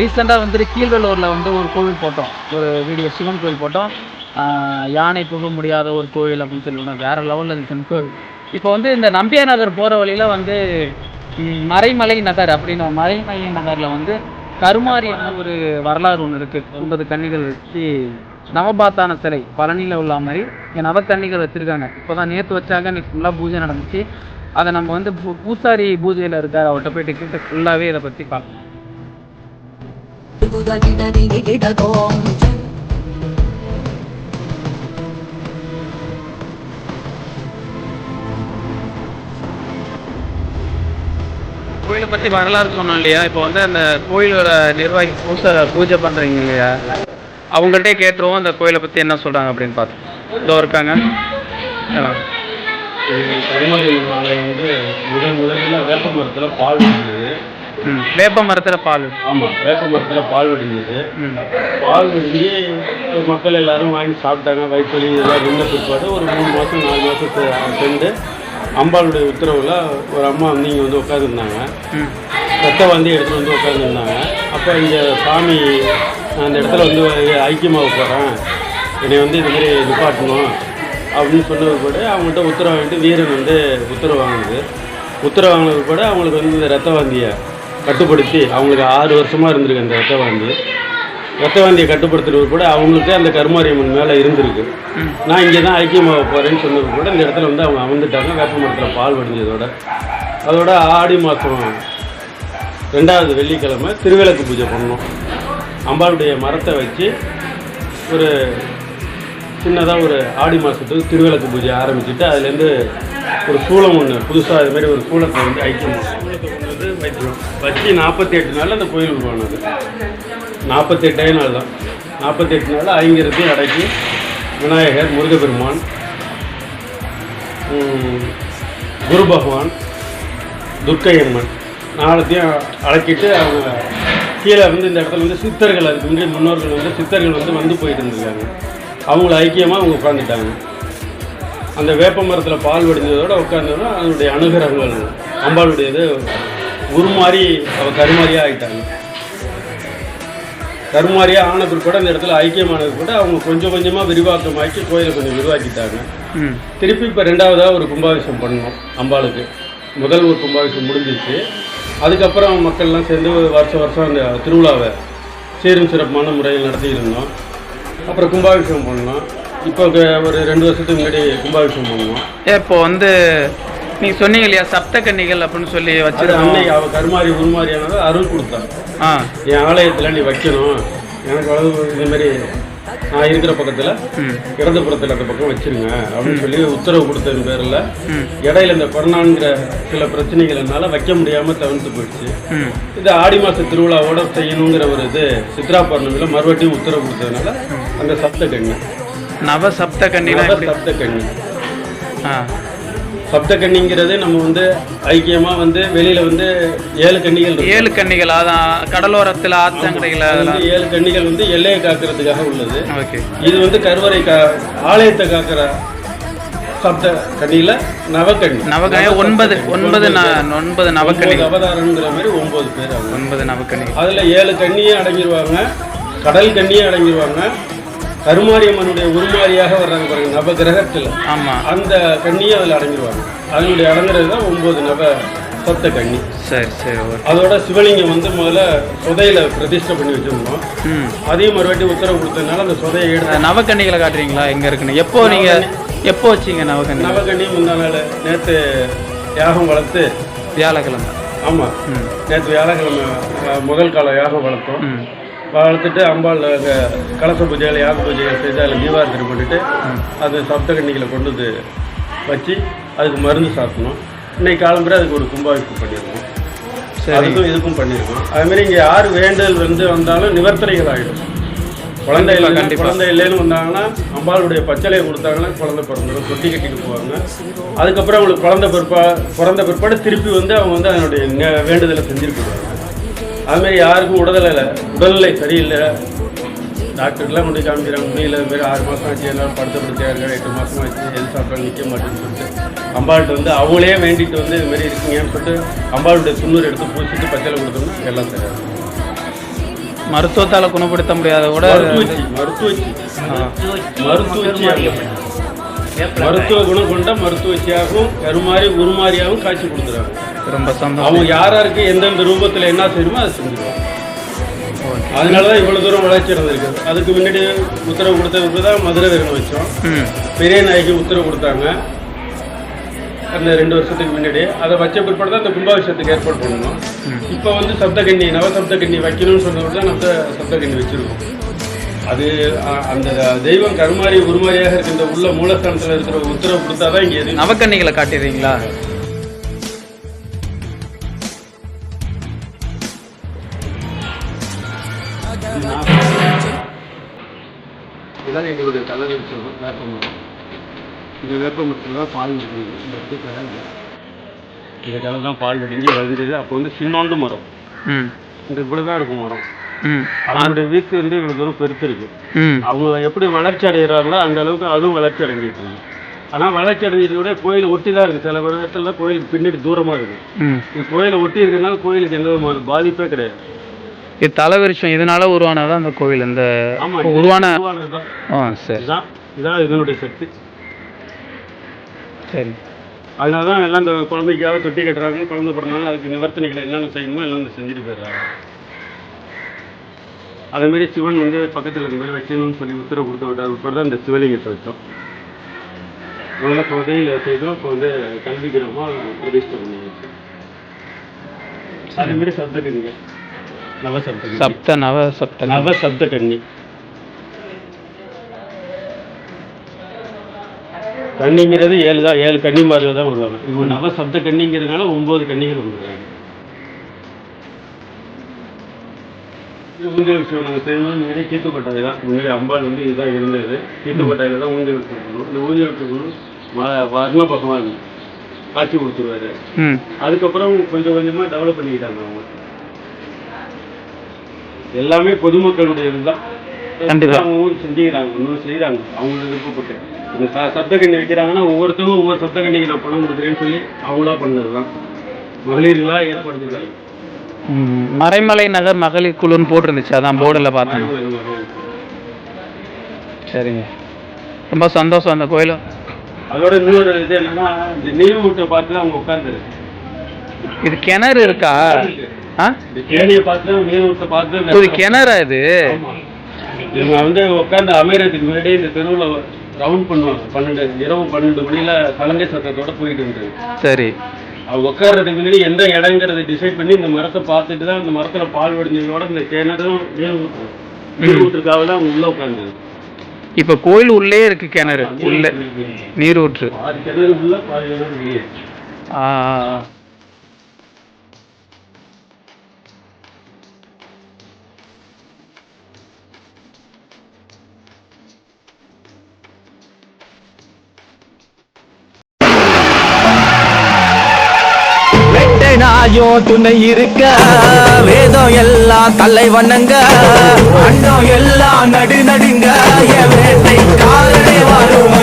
ரீசெண்டாக வந்துட்டு கீழ்வெள்ளூரில் வந்து ஒரு கோவில் போட்டோம். ஒரு வீடியோ சிவன் கோவில் போட்டோம். யானை புக முடியாத ஒரு கோவில் அப்படின்னு சொல்லி வேறு லெவலில் இருக்கு கோவில். இப்போ வந்து இந்த நம்பியா நகர் போகிற வழியில் வந்து மறைமலை நகர் அப்படின்னு மறைமலை நகரில் வந்து கருமாரி ஒரு வரலாறு ஒன்று இருக்குது ஒன்பது கன்னிகள் வச்சு நவபாத்தான சிலை பழனியில் உள்ள மாதிரி இங்கே நவக்கன்னிகள் வச்சுருக்காங்க. இப்போ தான் நேற்று வச்சாங்க இன்னைக்கு ஃபுல்லாக பூஜை நடந்துச்சு. அதை நம்ம வந்து பூ பூசாரி பூஜையில் இருக்கார் அவர்கிட்ட போயிட்டு கிட்ட ஃபுல்லாகவே இதை பற்றி பார்க்கலாம் கோயிலை பற்றி வரலாறு சொன்னோம் இல்லையா? இப்போ வந்து அந்த கோயிலோட நிர்வாகி பூசை பூஜை பண்ணுறீங்க இல்லையா? அவங்கள்ட்டே கேட்டுருவோம் அந்த கோயிலை பற்றி என்ன சொல்கிறாங்க அப்படின்னு பார்த்து. இதோ இருக்காங்க. கருமாரி மாலை வந்து முதன் முதலில் வேப்ப மரத்தில் பால் வடிஞ்சது ம் வேப்ப மரத்தில் பால் ஆமாம் வேப்ப மரத்தில் பால் வடிஞ்சது ம். பால் வடிஞ்சு மக்கள் எல்லாரும் வாங்கி சாப்பிட்டாங்க வயிற்றுவலி இதெல்லாம் நின்ற பிற்பாடு ஒரு மூணு மாதம் நாலு மாதத்துக்கு சென்று அம்பாளுடைய உத்தரவில் ஒரு அம்மா வந்து இங்கே வந்து உட்காந்துருந்தாங்க ரத்த வண்டி எடுத்துகிட்டு வந்து உட்காந்துருந்தாங்க அப்போ இங்கே சாமி அந்த இடத்துல வந்து ஐக்கியமாக போகிறேன் என்னை வந்து இது மாதிரி நிப்பாட்டணும். அப்படின்னு சொன்னது கூட அவங்கள்ட்ட உத்தரவு வாங்கிட்டு வீரன் வந்து உத்தரவு வாங்குது உத்தரவு வாங்கினது கூட அவங்களுக்கு வந்து இந்த ரத்த வாந்தியை கட்டுப்படுத்தி அவங்களுக்கு ஆறு வருஷமாக இருந்திருக்கு அந்த ரத்த வாந்தி. ரத்த வாந்தியை கட்டுப்படுத்துறது கூட அவங்களுக்கு அந்த கருமாரியம்மன் மேலே இருந்திருக்கு. நான் இங்கே தான் ஐக்கியமாக போகிறேன்னு சொன்னது கூட இந்த இடத்துல வந்து அவங்க அமர்ந்துட்டாங்க. வேப்ப மரத்தில் பால் வடிஞ்சதோட. அதோட ஆடி மாதம் ரெண்டாவது வெள்ளிக்கிழமை திருவிளக்கு பூஜை பண்ணோம் அம்பாளுடைய மரத்தை வச்சு ஒரு சின்னதாக ஒரு ஆடி மாதத்துக்கு திருவிளக்கு பூஜை ஆரம்பிச்சுட்டு அதுலேருந்து ஒரு சூளம் ஒன்று புதுசாக அது மாதிரி ஒரு சூளத்தை வந்து ஐக்கியம் வந்து வைக்கிறோம் வச்சு நாற்பத்தி எட்டு நாளில் அந்த கோயில் உருவானது. நாற்பத்தெட்டே நாள் தான். நாற்பத்தெட்டு நாள் ஐங்கிறது அடக்கி விநாயகர் முருகப்பெருமான் குரு பகவான் துர்க்கையம்மன் நாளத்தையும் அடக்கிட்டு அவங்க கீழே வந்து இந்த இடத்துல வந்து சித்தர்கள் அதுக்கு முன்னாடி முன்னோர்கள் வந்து சித்தர்கள் வந்து வந்து போயிட்டு இருந்திருக்காங்க. அவங்கள ஐக்கியமாக அவங்க உட்காந்துட்டாங்க அந்த வேப்ப மரத்தில் பால் வடிஞ்சதோட உட்காந்தோன்னா அதனுடைய அனுகிரகங்கள் அம்பாளுடையது உருமாறி அவ கருமாரியாக ஆயிட்டாங்க. கருமாரியாக ஆன பிற்பாடு அந்த இடத்துல ஐக்கியமானது கூட அவங்க கொஞ்சம் கொஞ்சமாக விரிவாக்கமாக்கி கோயிலை கொஞ்சம் விரிவாக்கிட்டாங்க. திருப்பி இப்போ ரெண்டாவதாக ஒரு கும்பாபிஷேகம் பண்ணோம் அம்பாளுக்கு. முதல் ஒரு கும்பாபிஷேகம் முடிஞ்சிச்சு அதுக்கப்புறம் மக்கள்லாம் சேர்ந்து வருஷம் வருஷம் அந்த திருவிழாவை சீரும் சிறப்பான முறையில் நடத்திட்டு இருந்தோம். அப்புறம் கும்பாபிஷேகம் பண்ணோம் இப்போ ஒரு ரெண்டு வருஷத்துக்கு முன்னாடி கும்பாபிஷேகம் பண்ணோம் இப்போ வந்து நீங்க சொன்னீங்க இல்லையா சப்த கன்னிகள் அப்படின்னு சொல்லி வச்சிருக்கோம். அன்னை அவ கருமாரி உருமாரியானதை அருள் கொடுத்தாங்க ஆ. என் ஆலயத்தில் நீ வைக்கணும். எனக்கு அளவு இந்த மாதிரி நான் இருக்கிற பக்கத்தில் இடதுபுறத்தில் அந்த பக்கம் வச்சிருங்க. அப்படின்னு சொல்லி உத்தரவு கொடுத்ததன் பேரில் இடையில இந்த கொரோனாங்கிற சில பிரச்சனைகள்னால வைக்க முடியாமல் தவிர்த்து போயிடுச்சு. இது ஆடி மாத திருவிழாவோட செய்யணுங்கிற ஒரு இது சித்ரா பௌர்ணமியில் மறுபடியும் உத்தரவு கொடுத்ததுனால அந்த சப்த கண்ணி. நவ சப்த கன்னினா எப்படி? சப்த கண்ணி. ஆ. சப்த கண்ணிங்கிறது நம்ம வந்து ஐக்கியமா வந்து வெளியில வந்து ஏழு கன்னிகள். ஏழு கன்னிகள் அதான் கடலோரத்தில் ஆத்தங்கரைகள் அது அதெல்லாம். ஏழு கன்னிகள் வந்து எல்லையை காக்கிறதுக்காக உள்ளது. ஓகே. இது வந்து கருவறை கா ஆலயத்தை காக்கிற சப்த கண்ணியில நவக்கண்ணி நவகணி ஒன்பது ஒன்பது ஒன்பது ஒன்பது அவதாரங்கிற மாதிரி ஒன்பது பேர் ஒன்பது நவக்கன்னி. அதுல ஏழு கண்ணியே அடங்கிடுவாங்க கடல் கண்ணியே அடங்கிடுவாங்க கருமாரியம்மனுடைய உருமாரியாக வர்றாங்க பாருங்க நவ கிரகத்துல. ஆமா. அந்த கண்ணியே அதுல அடங்கிடுவாங்க அதனுடைய அடங்குறது தான் ஒன்பது நவ சப்த கண்ணி. சரி சரி அதோட சிவலிங்கம் வந்து முதல்ல சொதையில பிரதிஷ்டை பண்ணி வச்சிருந்தோம். ம். அதையும் மறுவாட்டி உத்தரவு கொடுத்ததுனால அந்த சொதையை எடுத்து அந்த நவக்கன்னிகளை காட்டுறீங்களா? எங்க இருக்குன்னு? எப்போ நீங்க எப்போ வச்சீங்க நவக்கன்னி நவகண்ணி முந்தா நாள் நேற்று யாகம் வளர்த்து வியாழக்கிழமை. ஆமா. ம். நேற்று வியாழக்கிழமை முதல் கால யாகம் வளர்த்தோம். வளர்த்துட்டு அம்பாள் கலச பூஜைகள் யாக பூஜைகள் செய்து அதில் தீபாரத்தி போட்டுட்டு அது சப்தகன்னிகளை கொண்டு வந்து வச்சு அதுக்கு மருந்து சாத்தணும் இன்னைக்கு காலம்புற அதுக்கு ஒரு கும்பாபிஷேகம் பண்ணியிருக்கோம். அதுக்கும் இதுக்கும் பண்ணியிருக்கோம். அதுமாரி இங்கே யார் வேண்டுதல் வந்து வந்தாலும் நிவர்த்தனைகள் ஆகிடும் குழந்தை இல்லை. குழந்தை இல்லைன்னு வந்தாங்கன்னா அம்பாளுடைய பச்சளையை கொடுத்தாங்கன்னா குழந்தை பிறந்துடும் தொட்டி கட்டிட்டு போவாங்க. அதுக்கப்புறம் அவங்களுக்கு குழந்தை பிற்பா பிறந்த பிற்பாடு திருப்பி வந்து அவங்க வந்து அதனுடைய வேண்டுதலை செஞ்சுட்டு போவாங்க. அதுமாரி யாருக்கும் உடல்நிலை உடல்நிலை சரியில்லை. டாக்டர்லாம் கொண்டு காமிக்கிறாங்க. முடியல மாதிரி ஆறு மாதம் ஆச்சு எல்லாம் படுத்த படுத்தையாக இருக்காங்க எட்டு மாதம் ஆச்சு எது சாப்பிட்டாலும் நிற்க மாட்டேன்னு சொல்லிட்டு. அம்பாள்கிட்ட வந்து அவங்களே வேண்டிட்டு வந்து இது மாதிரி இருக்கீங்கன்னு சொல்லிட்டு அம்பாளுடைய துண்ணூறு எடுத்து பூசிட்டு பச்சளை கொடுத்தோம்னா எல்லாம் சரியாகும். மருத்துவத்தால் குணப்படுத்த முடியாத கூட மருத்துவச்சி மருத்துவச்சி. மருத்துவச்சி மருத்துவ குணம் கொண்ட மருத்துவச்சியாகவும் கருமாறி உருமாறியாகவும் காட்சி கொடுக்குறாங்க ரொம்ப சந்தோஷம். அவங்க யார் யாருக்கு எந்தெந்த ரூபத்தில் என்ன செய்யணுமோ அதை செஞ்சுருவாங்க அதனால தான் இவ்வளோ தூரம் வளர்ச்சி இருந்திருக்கு அதுக்கு முன்னாடி உத்தரவு கொடுத்ததுக்கு தான் மதுரை விரும்பு வச்சோம். பெரிய நாய்க்கு உத்தரவு கொடுத்தாங்க. அந்த ரெண்டு வருஷத்துக்கு முன்னாடி. அதை வச்ச பிற்பாடு தான் அந்த கும்பாபிஷேகத்துக்கு ஏற்பாடு பண்ணணும். இப்போ வந்து சப்தகன்னி நவ சப்தகன்னி வைக்கணும்னு சொன்னது தான் நம்ம சப்தகன்னி வச்சிருக்கோம். அது அந்த தெய்வம் கருமாறி உருமாறியாக இருக்கின்ற உள்ள மூலஸ்தானத்தில் இருக்கிற உத்தரவு கொடுத்தா தான் இங்கே எது நவக்கன்னிகளை காட்டிடுறீங்களா? இதான் எங்களுடைய கலர் வேப்பமரம். இந்த வேப்பமரத்தில் தான் பால் விடுது இந்த இடத்துல கலர் இந்த கலர் தான் பால் விடிஞ்சு வளர்ந்தது அப்போ வந்து சின்னோண்டு மரம். இந்த தான் இருக்கும் மரம். அதனுடைய வீக்கு வந்து இவ்வளோ தூரம் பெருத்து இருக்கு. ம். அவங்க எப்படி வளர்ச்சி அடைகிறாங்களோ அந்த அளவுக்கு அதுவும் வளர்ச்சி அடைஞ்சிட்டு இருக்கு. ஆனால் வளர்ச்சி அடைஞ்சிட்டு கூட கோயில் ஒட்டி தான் இருக்குது சில இடத்துல கோயில் பின்னாடி தூரமாக இருக்குது கோயிலை ஒட்டி இருக்கிறதுனால கோயிலுக்கு எந்த விதமான பாதிப்பே கிடையாது. இது தலைவிருஷம் இதனால உருவானதான் அந்த கோவில்? இந்த உருவான உருவானது ஆ சரி. இதான் இதனுடைய சக்தி. சரி. அதனால தான் எல்லாம் இந்த குழந்தைக்காக தொட்டி கட்டுறாங்க குழந்தை பிறந்தாலும் அதுக்கு நிவர்த்தனைகள் என்னென்ன செய்யணுமோ எல்லாம் செஞ்சுட்டு போயிடுறாங்க. அதே மாதிரி சிவன் வந்து பக்கத்தில் மாதிரி வைக்கணும்னு சொல்லி உத்தரவு கொடுத்து விட்டார். உட்பட தான் இந்த சிவலிங்கத்தை வச்சோம் முதல்ல புதையில் செய்தோம். இப்போ வந்து கல்விக்கிறோமோ பிரதிஷ்டை பண்ணியாச்சு. அதே மாதிரி நவ சப்த நவ சப்த கன்னி கன்னிங்கிறது ஏழு தான் ஏழு கன்னிமார்கள் தான் வருவாங்க இவங்க நவ சப்த கன்னிகள் வந்துருக்காங்க ஊஞ்சல் விஷயம். நாங்கள் செய்யணும் முன்னாடி கீத்துக்கொட்டாய் தான். முன்னாடி அம்பாள் வந்து இதுதான் இருந்தது. கீத்துக்கொட்டாயில் தான் ஊஞ்சல் வச்சுருக்கணும் இந்த ஊஞ்சல் வச்சுருக்கணும் வர்ம பகவான் காட்சி கொடுத்துருவாரு. அதுக்கப்புறம் கொஞ்சம் கொஞ்சமாக டெவலப் பண்ணிக்கிட்டாங்க அவங்க. எல்லாமே பொதுமக்களுடைய இதுதான். கண்டிப்பா. அவங்க ஊர் செஞ்சுக்கிறாங்க இன்னும் செய்கிறாங்க அவங்க விருப்பப்பட்டு. இந்த ச சப்தக்கண்ணி வைக்கிறாங்கன்னா ஒவ்வொருத்தவங்க ஒவ்வொரு பணம் கொடுக்குறேன்னு சொல்லி அவங்களா பண்ணது தான் மகளிர்களாக ஏற்படுத்திருக்காங்க ம். மறைமலை நகர் மகளிர் குழுன்னு போட்டிருந்துச்சு. அதான் போர்டில் பார்த்தேன். சரிங்க. ரொம்ப சந்தோஷம் அந்த கோயிலும் அதோட இன்னொரு இது என்னன்னா இந்த நீர் வீட்டை பார்த்து அவங்க உட்காந்துரு இது கிணறு இருக்கா. இது கிணறா இது. இவங்க வந்து உட்காந்து அமையறதுக்கு முன்னாடி இந்த தெருவில் ரவுண்ட் பண்ணுவாங்க. பன்னெண்டு இரவு பன்னெண்டு மணியில கலங்கை சத்தத்தோட போயிட்டு இருந்தது சரி. அவங்க உட்கார்றதுக்கு முன்னாடி எந்த இடங்கிறத டிசைட் பண்ணி இந்த மரத்தை பார்த்துட்டு தான் இந்த மரத்துல பால் வடிஞ்சதோட இந்த கிணறும் நீர் ஊற்று நீர் ஊற்றுக்காக தான் அவங்க உள்ள உட்காந்துது இப்போ கோயில் உள்ளே இருக்கு கிணறு. உள்ள நீர் ஊற்று. பாதி கிணறு உள்ள பாதி கிணறு வெளியே ஆ துணை இருக்க. வேதம் எல்லாம் தலை வண்ணங்க அண்ணம் எல்லாம் நடு நடுங்க. என் வேட்டை காலனே வரும்.